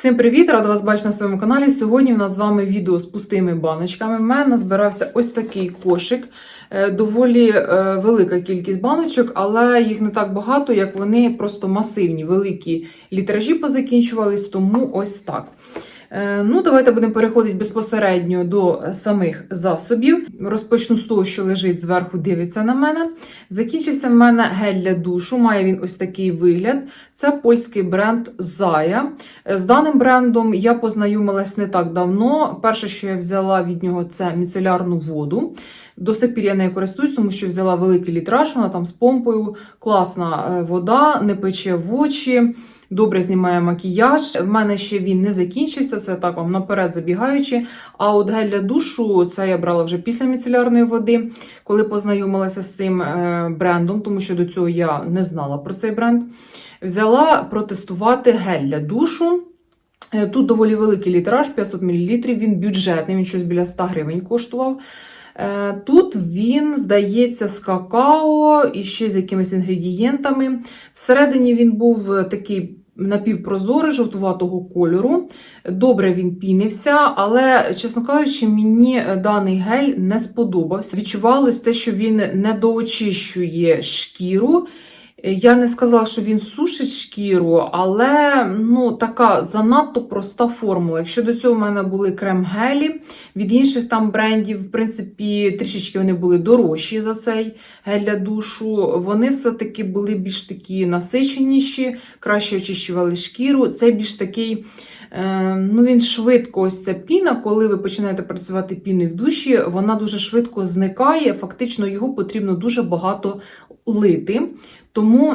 Всім привіт! Рада вас бачити на своєму каналі. Сьогодні в нас з вами відео з пустими баночками. В мене збирався ось такий кошик. Е, Доволі е, велика кількість баночок, але їх не так багато, як вони просто масивні, великі літражі позакінчувались, тому ось так. Е, Ну, давайте будемо переходити безпосередньо до самих засобів. Розпочну з того, що лежить зверху, дивиться на мене. Закінчився в мене гель для душу. Має він ось такий вигляд. Це польський бренд Зая. Е, З даним брендом я познайомилась не так давно. Перше, що я взяла від нього, це міцелярну воду. До сих пір я нею користуюсь, тому що взяла великий літраж, вона там з помпою. Класна е, вода, не пече в очі. Добре знімає макіяж. В мене ще він не закінчився, це так вам наперед забігаючи. А от гель для душу це я брала вже після міцелярної води, коли познайомилася з цим е, брендом, тому що до цього я не знала про цей бренд. Взяла протестувати гель для душу. Е, Тут доволі великий літраж, 500 мл, він бюджетний, він щось біля 100 гривень коштував. Е, Тут він, здається, з какао і ще з якимись інгредієнтами. Всередині він був такий напівпрозорий, жовтуватого кольору. Добре він пінився, але, чесно кажучи, мені е, даний гель не сподобався. Відчувалось те, що він недоочищує шкіру. Я не сказала, що він сушить шкіру, але ну, така занадто проста формула. Якщо до цього в мене були крем-гелі від інших там брендів, в принципі, трішечки вони були дорожчі за цей гель для душу. Вони все-таки були більш такі насиченіші, краще очищували шкіру. Цей більш такий. е, Ну, він швидко ось ця піна, коли ви починаєте працювати піною в душі, вона дуже швидко зникає. Фактично, його потрібно дуже багато лити. Тому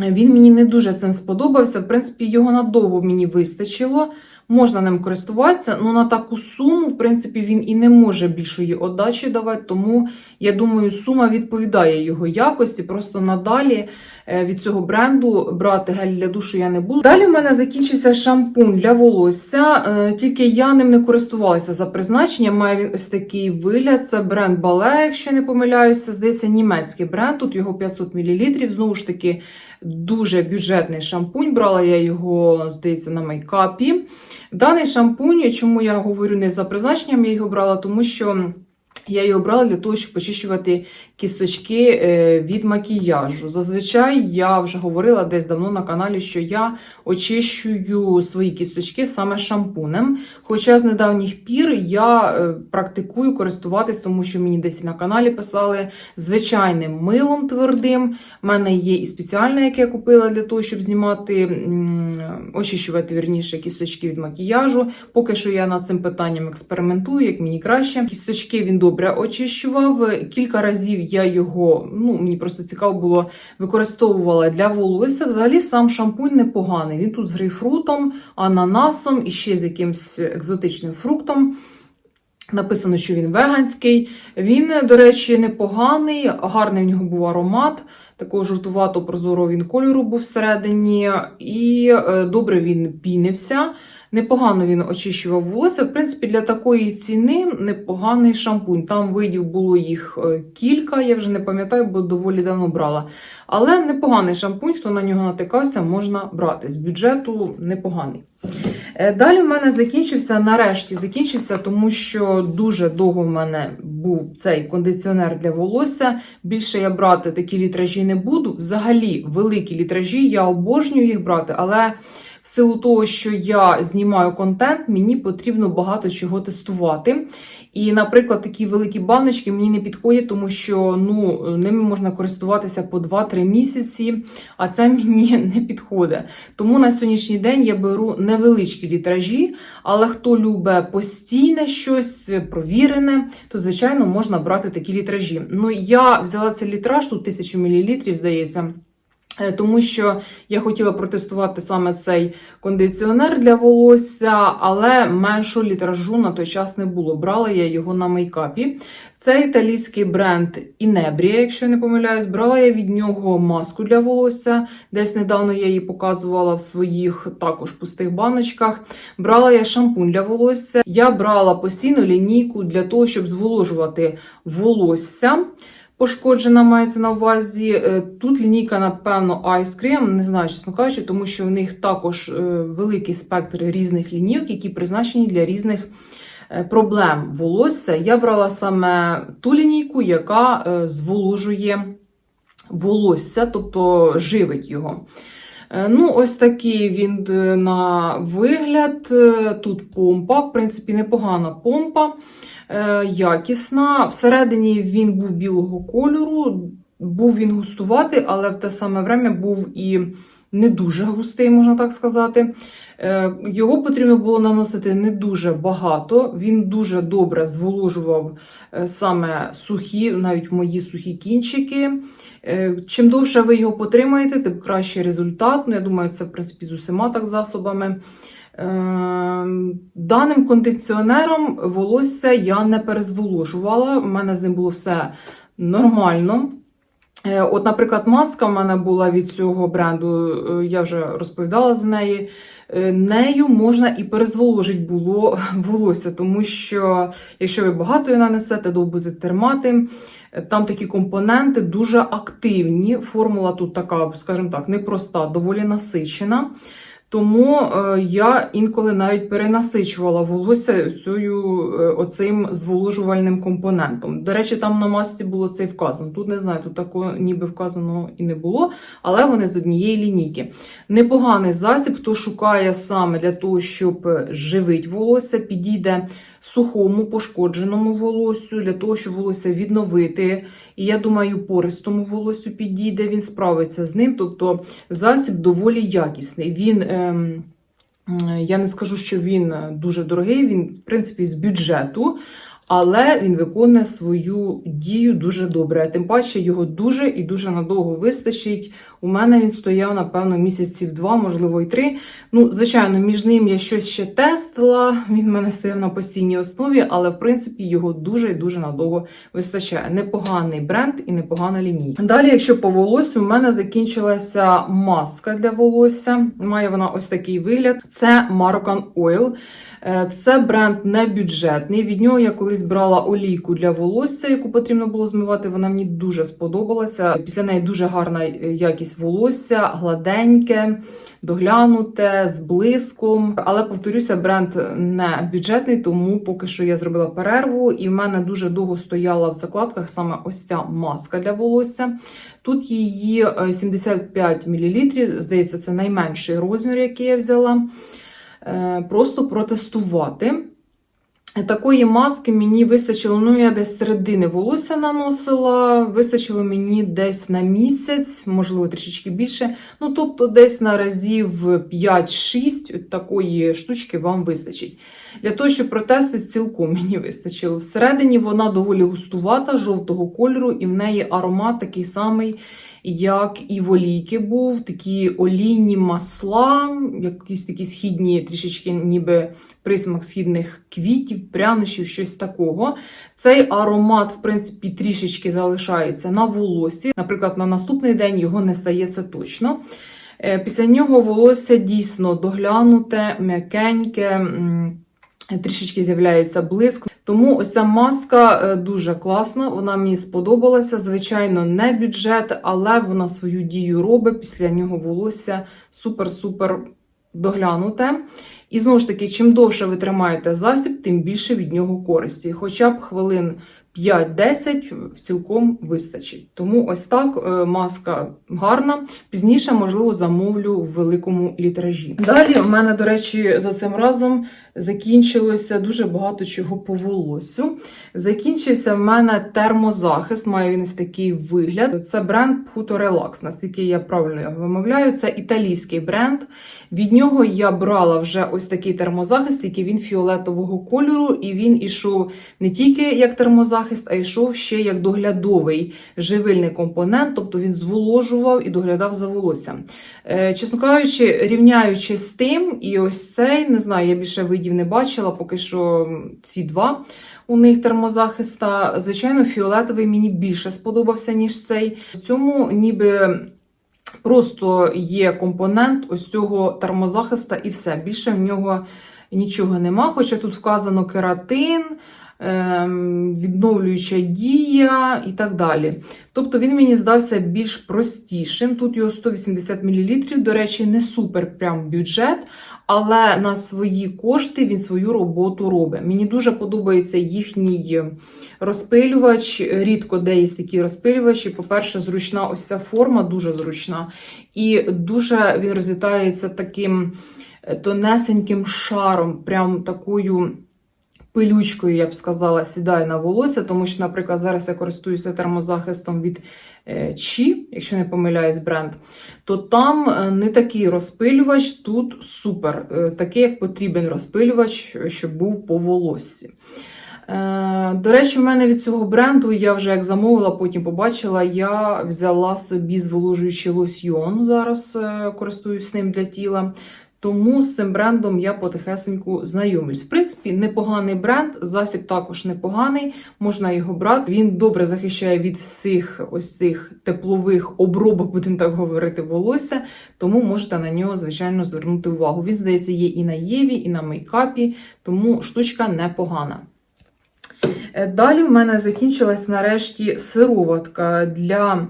він мені не дуже цим сподобався. В принципі, його надовго мені вистачило. Можна ним користуватися, але на таку суму, в принципі, він і не може більшої отдачі давати. Тому я думаю, сума відповідає його якості. Просто надалі е, від цього бренду брати гель для душу я не буду. Далі в мене закінчився шампунь для волосся, е, тільки я ним не користувалася за призначенням. Має він ось такий вигляд. Це бренд Balea, якщо не помиляюся. Здається, німецький бренд. Тут його 500 мл. Знову ж таки, дуже бюджетний шампунь. Брала я його, здається, на мейкапі. Даний шампунь, чому я говорю не за призначенням, я його брала, тому що. Я його брала для того, щоб очищувати кісточки е, від макіяжу. Зазвичай я вже говорила десь давно на каналі, що я очищую свої кісточки саме шампунем. Хоча з недавніх пір я е, практикую користуватись, тому що мені десь на каналі писали звичайним милом твердим. У мене є і спеціальне, яке я купила для того, щоб знімати, очищувати вірніше кісточки від макіяжу. Поки що я над цим питанням експериментую, як мені краще. Кісточки він добре очищував. Кілька разів я його, ну мені просто цікаво було, використовувала для волосся. Взагалі сам шампунь непоганий. Він тут з грейпфрутом, ананасом і ще з якимсь екзотичним фруктом. Написано, що він веганський. Він, до речі, непоганий, гарний в нього був аромат. Такого жовтувато прозорого він кольору був всередині, і е, добре він пінився. Непогано він очищував волосся. В принципі, для такої ціни непоганий шампунь. Там видів було їх е, кілька, я вже не пам'ятаю, бо доволі давно брала. Але непоганий шампунь, хто на нього натикався, можна брати. З бюджету непоганий. Е, Далі в мене закінчився, нарешті закінчився, тому що дуже довго в мене був цей кондиціонер для волосся. Більше я брати такі літражі не буду. Взагалі, великі літражі, я обожнюю їх брати, але в силу того, що я знімаю контент, мені потрібно багато чого тестувати. І, наприклад, такі великі баночки мені не підходять, тому що ну, ними можна користуватися по 2-3 місяці, а це мені не підходить. Тому на сьогоднішній день я беру невеличкі літражі, але хто любить постійне щось провірене, то звичайно можна брати такі літражі. Ну, я взяла цей літраж, тут 1000 мл, здається. Е, Тому що я хотіла протестувати саме цей кондиціонер для волосся, але меншого літражу на той час не було. Брала я його на мейкапі. Це італійський бренд Inebria, якщо я не помиляюсь. Брала я від нього маску для волосся. Десь недавно я її показувала в своїх також пустих баночках. Брала я шампунь для волосся. Я брала постійно лінійку для того, щоб зволожувати волосся. Пошкоджена, мається на увазі. Е, Тут лінійка, напевно, Ice Cream, не знаю, чесно кажучи, тому що в них також е, великий спектр різних лінійок, які призначені для різних е, проблем волосся. Я брала саме ту лінійку, яка зволожує волосся, тобто живить його. Е, Ну, ось такий він е, на вигляд. Е, Тут помпа, в принципі, непогана помпа, якісна. Всередині він був білого кольору, був він густуватий, але в те саме время був і не дуже густий, можна так сказати. Е, Його потрібно було наносити не дуже багато. Він дуже добре зволожував е, саме сухі, навіть мої сухі кінчики. Е, Чим довше ви його потримаєте, тим кращий результат. Ну, я думаю, це в принципі з усіма так засобами. Даним кондиціонером волосся я не перезволожувала. У мене з ним було все нормально. От, наприклад, маска в мене була від цього бренду, я вже розповідала за неї. Е, Нею можна і перезволожити було волосся, тому що якщо ви багато її нанесете, то будете термати, е, там такі компоненти дуже активні. Формула тут така, скажімо так, непроста, доволі насичена. Тому е, я інколи навіть перенасичувала волосся цю, е, оцим зволожувальним компонентом. До речі, там на масці було це вказано. Тут не знаю, тут такого ніби вказано і не було, але вони з однієї лінійки. Непоганий засіб, хто шукає саме для того, щоб живить волосся, підійде сухому пошкодженому волосю, для того, щоб волосся відновити. І я думаю, пористому волосю підійде, він справиться з ним. Тобто засіб доволі якісний. Він, ем, я не скажу, що він дуже дорогий, він, в принципі, з бюджету. Але він виконує свою дію дуже добре. Тим паче його дуже і дуже надовго вистачить. У мене він стояв, напевно, місяців два, можливо, і три. Ну, звичайно, між ним я щось ще тестила. Він в мене стояв на постійній основі, але в принципі його дуже і дуже надовго вистачає. Непоганий бренд і непогана лінійка. Далі, якщо по волосю, у мене закінчилася маска для волосся. Має вона ось такий вигляд. Це Marocan Oil. Е, Це бренд не бюджетний. Від нього я колись брала олійку для волосся, яку потрібно було змивати. Вона мені дуже сподобалася. Після неї дуже гарна е, якість волосся, гладеньке, доглянуте, з блиском. Але повторюся, бренд не бюджетний, тому поки що я зробила перерву, і в мене дуже довго стояла в закладках саме ось ця маска для волосся. Тут її е, 75 мл, здається, це найменший розмір, який я взяла. Е, Просто протестувати. Такої маски мені вистачило, ну я десь середини волосся наносила, вистачило мені десь на місяць, можливо, трішечки більше. Ну, тобто, десь на разів 5-6 такої штучки вам вистачить. Для того, щоб протестити, цілком мені вистачило. Всередині вона доволі густувата, жовтого кольору, і в неї аромат такий самий, як і в олійки був. Такі олійні масла, якісь такі східні, трішечки ніби присмак східних квітів, прянощів, щось такого. Цей аромат, в принципі, трішечки залишається на волосі. Наприклад, на наступний день його не стається точно. Е, Після нього волосся дійсно доглянуте, м'якеньке, трішечки з'являється блиск. Тому ось ця маска е, дуже класна, вона мені сподобалася. Звичайно, не бюджет, але вона свою дію робить. Після нього волосся супер-супер доглянуте. І знову ж таки, чим довше ви тримаєте засіб, тим більше від нього користі. Хоча б хвилин 5-10 в цілком вистачить. Тому ось так е, маска гарна. Пізніше, можливо, замовлю в великому літражі. Далі у мене, до речі, за цим разом закінчилося дуже багато чого по волосю. Закінчився в мене термозахист, має він ось такий вигляд. Це бренд Puto Relax, наскільки я правильно його вимовляю. Це італійський бренд. Від нього я брала вже ось такий термозахист, який він фіолетового кольору, і він ішов не тільки як термозахист, а йшов ще як доглядовий живильний компонент, тобто він зволожував і доглядав за волоссям. Е, Чесно кажучи, рівняючи з тим, і ось цей, не знаю, я більше видів не бачила, поки що ці два у них термозахиста. Звичайно, фіолетовий мені більше сподобався, ніж цей. В цьому ніби. Просто є компонент ось цього термозахиста і все. Більше в нього нічого нема. Хоча тут вказано кератин, ем, відновлююча дія і так далі. Тобто він мені здався більш простішим. Тут його 180 мл, до речі, не супер прям бюджет, але на свої кошти він свою роботу робить. Мені дуже подобається їхній розпилювач. Рідко де є такі розпилювачі. По-перше, зручна ось ця форма, дуже зручна. І дуже він розлітається таким тонесеньким шаром, прям такою пилючкою, я б сказала, сідає на волосся, тому що, наприклад, зараз я користуюся термозахистом від е, Чі, якщо не помиляюсь, бренд, то там е, не такий розпилювач, тут супер. е, Такий, як потрібен розпилювач, е, щоб був по волоссі. Е, До речі, в мене від цього бренду я вже як замовила, потім побачила, я взяла собі зволожуючий лосьйон. Зараз е, користуюсь ним для тіла. Тому з цим брендом я потихесеньку знайомлюсь. В принципі, непоганий бренд, засіб також непоганий, можна його брати. Він добре захищає від всіх ось цих теплових обробок, будемо так говорити, волосся. Тому можете на нього, звичайно, звернути увагу. Він, здається, є і на Єві, і на мейкапі, тому штучка непогана. Е, Далі в мене закінчилась нарешті сироватка для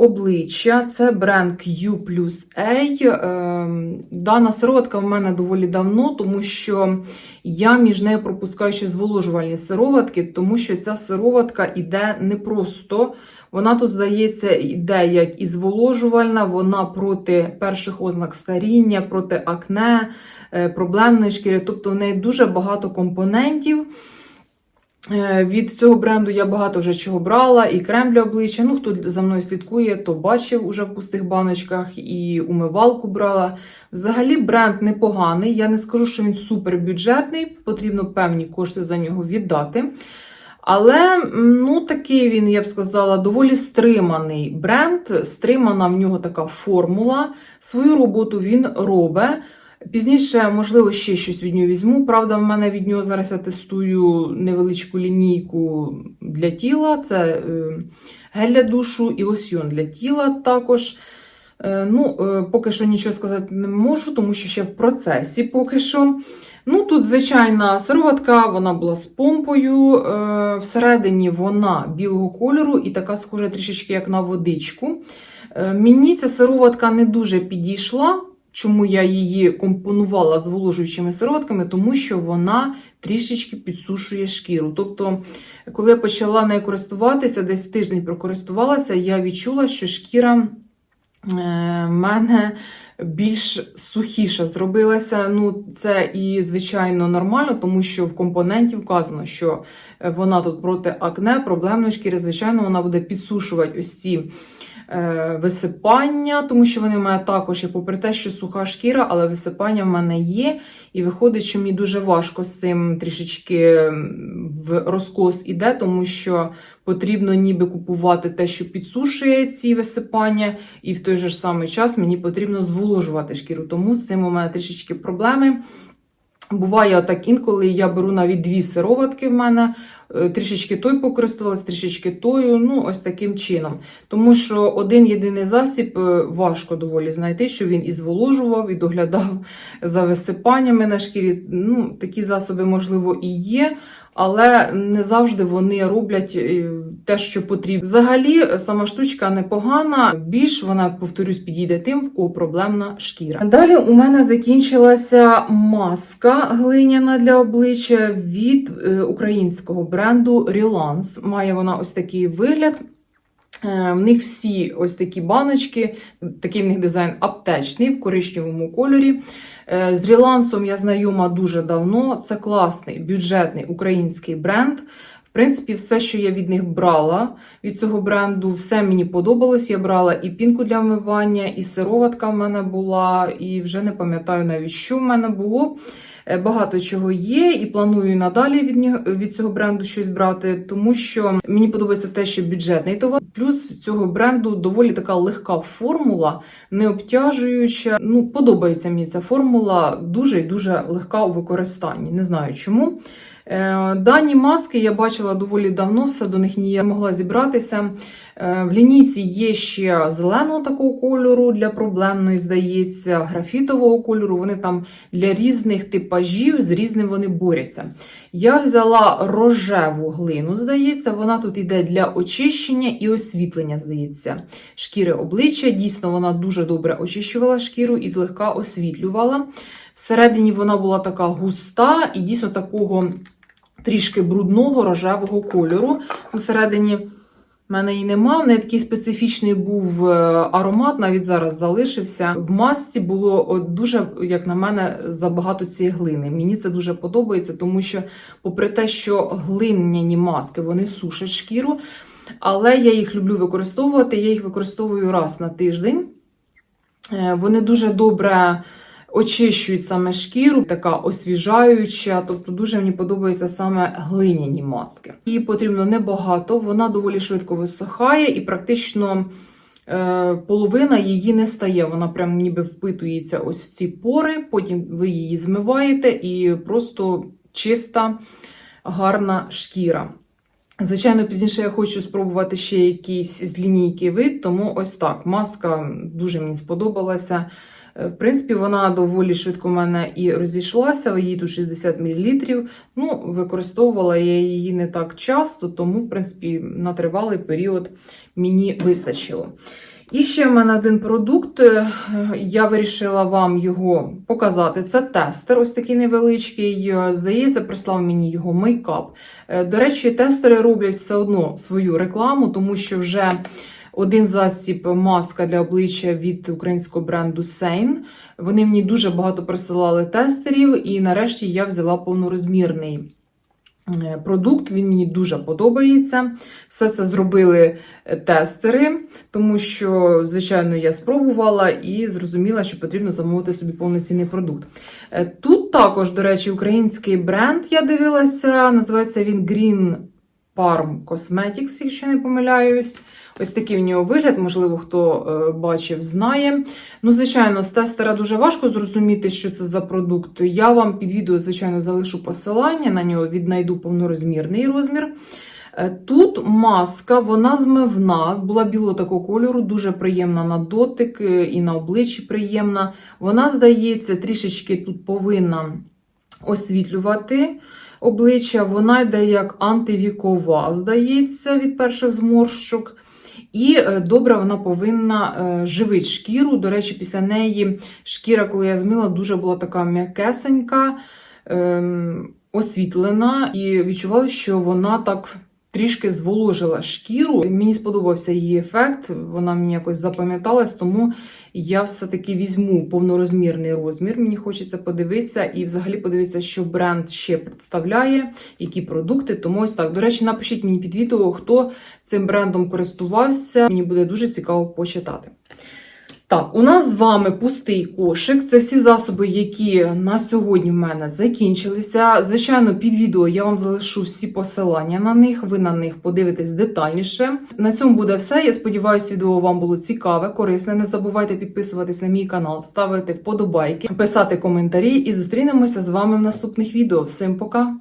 обличчя. Це бренд Q плюс A. Ем, Дана сироватка в мене доволі давно, тому що я між нею пропускаю ще зволожувальні сироватки, тому що ця сироватка іде не просто. Вона тут, здається, йде як і зволожувальна, вона проти перших ознак старіння, проти акне, е, проблемної шкіри. Тобто в неї дуже багато компонентів. Е, Від цього бренду я багато вже чого брала, і крем для обличчя. Ну, хто за мною слідкує, то бачив уже в пустих баночках, і умивалку брала. Взагалі бренд непоганий. Я не скажу, що він супербюджетний, потрібно певні кошти за нього віддати. Але ну, такий він, я б сказала, доволі стриманий бренд. Стримана в нього така формула. Свою роботу він робить. Пізніше, можливо, ще щось від нього візьму. Правда, в мене від нього зараз я тестую невеличку лінійку для тіла. Це е, гель для душу і лосьйон для тіла також. Е, ну, е, поки що нічого сказати не можу, тому що ще в процесі поки що. Ну, тут звичайна сироватка, вона була з помпою. Всередині вона білого кольору і така схожа трішечки як на водичку. Мені ця сироватка не дуже підійшла. Чому я її компонувала з зволожуючими сироватками? Тому що вона трішечки підсушує шкіру. Тобто, коли я почала нею користуватися, десь тиждень прокористувалася, я відчула, що шкіра е, в мене більш сухіша зробилася. Ну, це і, звичайно, нормально, тому що в компоненті вказано, що вона тут проти акне, проблемної шкіри, звичайно, вона буде підсушувати ось ці е, висипання, тому що вони в мене також є, попри те, що суха шкіра, але висипання в мене є. І виходить, що мені дуже важко з цим трішечки в розкос іде, тому що потрібно ніби купувати те, що підсушує ці висипання, і в той же ж самий час мені потрібно зволожувати шкіру. Тому з цим у мене трішечки проблеми. Буває так інколи я беру навіть дві сироватки в мене. Е, Трішечки той покористувалась, трішечки тою, ну ось таким чином. Тому що один єдиний засіб е, важко доволі знайти, що він і зволожував, і доглядав за висипаннями на шкірі. Ну, такі засоби, можливо, і є, але не завжди вони роблять е, те, що потрібно. Взагалі, е, сама штучка непогана. Більш вона, повторюсь, підійде тим, в кого проблемна шкіра. Далі у мене закінчилася маска глиняна для обличчя від е, українського бренду Relance. Має вона ось такий вигляд. Е, В них всі ось такі баночки, такий в них дизайн аптечний в коричневому кольорі. З Релансом я знайома дуже давно. Це класний бюджетний український бренд. В принципі, все, що я від них брала від цього бренду, все мені подобалось. Я брала і пінку для вмивання, і сироватка в мене була, і вже не пам'ятаю навіть, що в мене було. Е, Багато чого є, і планую надалі від нього від цього бренду щось брати, тому що мені подобається те, що бюджетний товар. Плюс цього бренду доволі така легка формула, не обтяжуюча. Ну, подобається мені ця формула, дуже і дуже легка у використанні. Не знаю чому. Е, Дані маски я бачила доволі давно, все до них не могла зібратися. Е, В лінійці є ще зеленого такого кольору для проблемної, здається, графітового кольору. Вони там для різних типажів з різним вони борються. Я взяла рожеву глину, здається, вона тут йде для очищення і освітлення, здається, шкіри обличчя. Дійсно, вона дуже добре очищувала шкіру і злегка освітлювала. Всередині вона була така густа і дійсно такого трішки брудного рожевого кольору. Всередині в мене її нема. В неї такий специфічний був е, аромат, навіть зараз залишився. В масці було дуже, як на мене, забагато цієї глини. Мені це дуже подобається, тому що, попри те, що глиняні маски вони сушать шкіру, але я їх люблю використовувати. Я їх використовую раз на тиждень. Е, Вони дуже добре очищують саме шкіру, така освіжаюча. Тобто дуже мені подобаються саме глиняні маски. Її потрібно небагато, вона доволі швидко висохає і практично. е, Половина її не стає, вона прям ніби впитується ось в ці пори, потім ви її змиваєте і просто чиста, гарна шкіра. Звичайно, пізніше я хочу спробувати ще якийсь з лінійки вид, тому ось так. Маска дуже мені сподобалася. Е, В принципі, вона доволі швидко в мене і розійшлася, її тут 60 мл. Ну, використовувала я її не так часто, тому, в принципі, на тривалий період мені вистачило. І ще в мене один продукт. е, Я вирішила вам його показати. Це тестер, ось такий невеличкий. Е, Здається, прислав мені його мейкап. До речі, тестери роблять все одно свою рекламу, тому що вже один засіб маска для обличчя від українського бренду Sein. Вони мені дуже багато присилали тестерів, і нарешті я взяла повнорозмірний. е, Продукт він мені дуже подобається. Все це зробили е, тестери, тому що, звичайно, я спробувала і зрозуміла, що потрібно замовити собі повноцінний продукт. Е, Тут також, до речі, український бренд я дивилася. Називається він Green Parm Cosmetics, якщо не помиляюсь. Ось такий в нього вигляд, можливо, хто е, бачив, знає. Ну, звичайно, з тестера дуже важко зрозуміти, що це за продукт. Я вам під відео, звичайно, залишу посилання на нього, віднайду повнорозмірний розмір. Е, Тут маска, вона змивна, була білого такого кольору, дуже приємна на дотик е, і на обличчі приємна. Вона, здається, трішечки тут повинна освітлювати обличчя. Вона йде як антивікова, здається, від перших зморщок. І е, добре вона повинна е, живити шкіру. До речі, після неї шкіра, коли я змила, дуже була така м'якесенька, ем, освітлена, і відчувала, що вона так трішки зволожила шкіру. Мені сподобався її ефект, вона мені якось запам'яталась, тому я все-таки візьму повнорозмірний розмір. Мені хочеться подивитися і взагалі подивитися, що бренд ще представляє, які продукти. Тому ось так. До речі, напишіть мені під відео, хто цим брендом користувався. Мені буде дуже цікаво почитати. Так, у нас з вами пустий кошик. Це всі засоби, які на сьогодні в мене закінчилися. Звичайно, під відео я вам залишу всі посилання на них. Ви на них подивитесь детальніше. На цьому буде все. Я сподіваюся, відео вам було цікаве, корисне. Не забувайте підписуватись на мій канал, ставити вподобайки, писати коментарі і зустрінемося з вами в наступних відео. Всім пока!